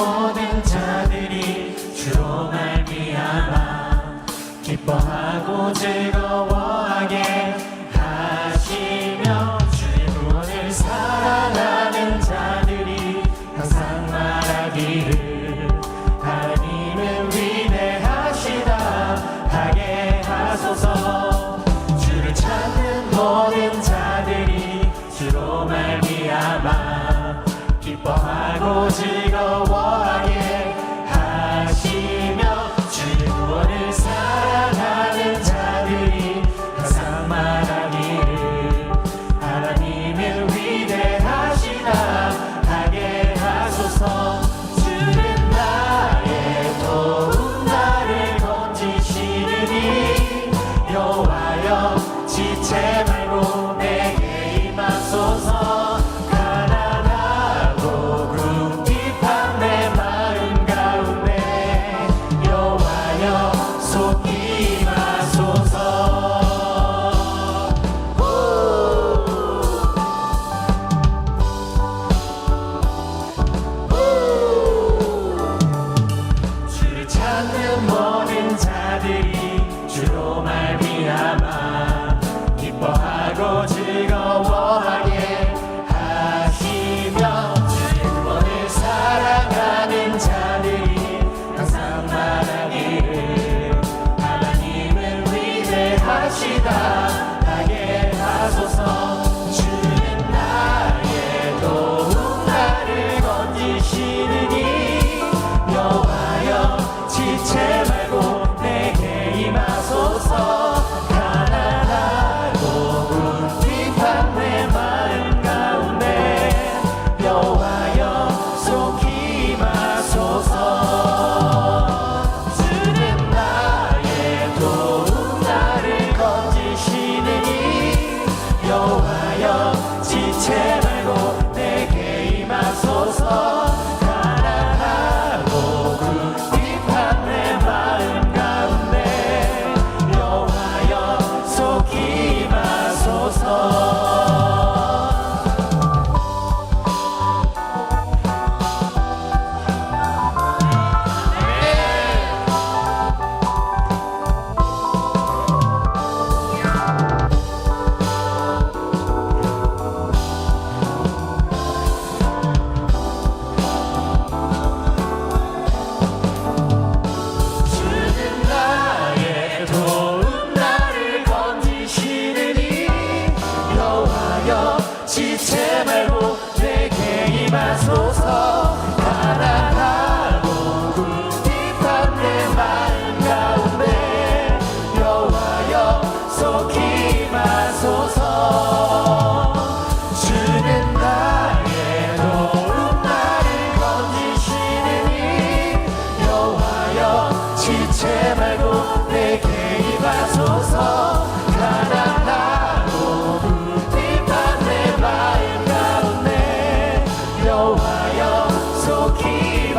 모든 자들이 주로 말미암아 기뻐하고 즐거워. see. so be 하시다. your way. 말고 내게 임하소서. 가난하고 굽딥한 내맘 가운데 여와여 속히 임하소서. 주는 나의 도움 나를 건지시느니 여와여 지체 말고 내게 임하소서. 여호와여 속히